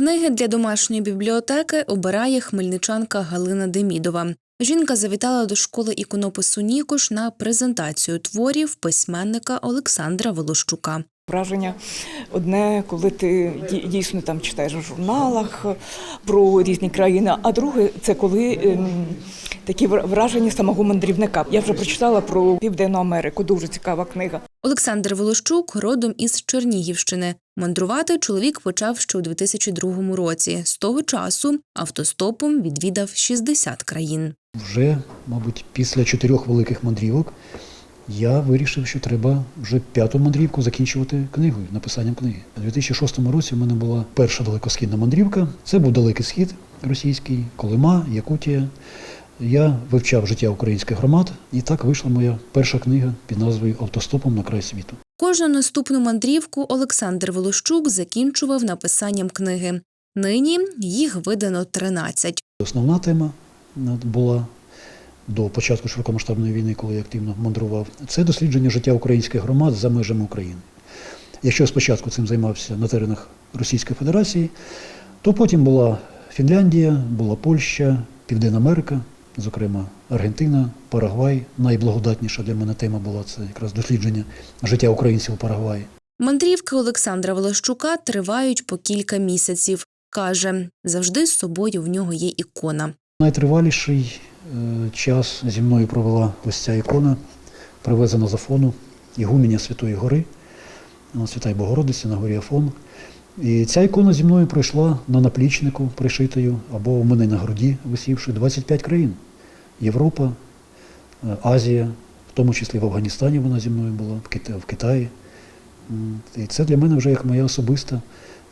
Книги для домашньої бібліотеки обирає хмельничанка Галина Демідова. Жінка завітала до школи іконопису Нікош на презентацію творів письменника Олександра Волощука. Враження одне, коли ти дійсно там читаєш в журналах про різні країни, а друге це коли ем, такі вра- враження самого мандрівника. Я вже прочитала про Південну Америку, дуже цікава книга. Олександр Волощук родом із Чернігівщини. Мандрувати чоловік почав ще у 2002 році. З того часу автостопом відвідав 60 країн. Вже, мабуть, після чотирьох великих мандрівок я вирішив, що треба вже п'яту мандрівку закінчувати книгою, написанням книги. У 2006 році в мене була перша далекосхідна мандрівка. Це був далекий схід російський, Колима, Якутія. Я вивчав життя українських громад, і так вийшла моя перша книга під назвою Автостопом на край світу. Кожну наступну мандрівку Олександр Волощук закінчував написанням книги. Нині їх видано 13. Основна тема була до початку широкомасштабної війни, коли я активно мандрував, це дослідження життя українських громад за межами України. Якщо спочатку цим займався на теренах Російської Федерації, то потім була Фінляндія, була Польща, Південна Америка, зокрема Аргентина, Парагвай. Найблагодатніша для мене тема була це якраз дослідження життя українців у Парагваї. Мандрівки Олександра Волощука тривають по кілька місяців. Каже, завжди з собою в нього є ікона. Найтриваліший е, час зі мною провела ось ця ікона, привезена з Афону, Ігуменя Святої Гори, Святої Богородиці на горі Афон. І ця ікона зі мною пройшла на наплічнику пришитою, або у мене на груді висівши 25 країн. Європа, е, Азія, в тому числі в Афганістані вона зі мною була, в Кита- в Китаї. І це для мене вже як моя особиста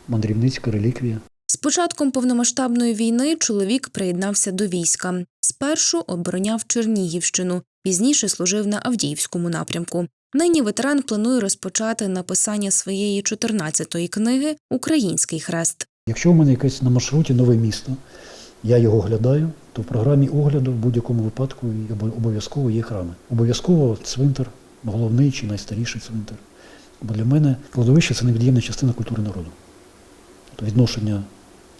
мандрівницька реліквія. З початком повномасштабної війни чоловік приєднався до війська. Спершу обороняв Чернігівщину, пізніше служив на Авдіївському напрямку. Нині ветеран планує розпочати написання своєї 14-ї книги Український хрест. Якщо в мене якесь на маршруті нове місто, я його оглядаю, то в програмі огляду в будь-якому випадку обов'язково є храми. Обов'язково цвинтар, головний чи найстаріший цвинтар. Бо для мене кладовище це невід'ємна частина культури народу. Тобто відношення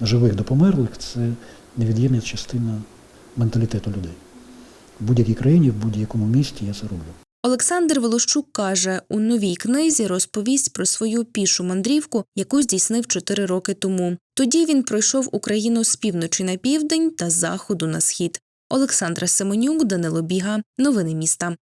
живих до померлих це невід'ємна частина менталітету людей. В будь-якій країні, в будь-якому місті я це роблю. Олександр Волощук каже, у новій книзі розповість про свою пішу мандрівку, яку здійснив чотири роки тому. Тоді він пройшов Україну з півночі на південь та з заходу на схід. Олександра Семенюк, Данило Біга. Новини міста.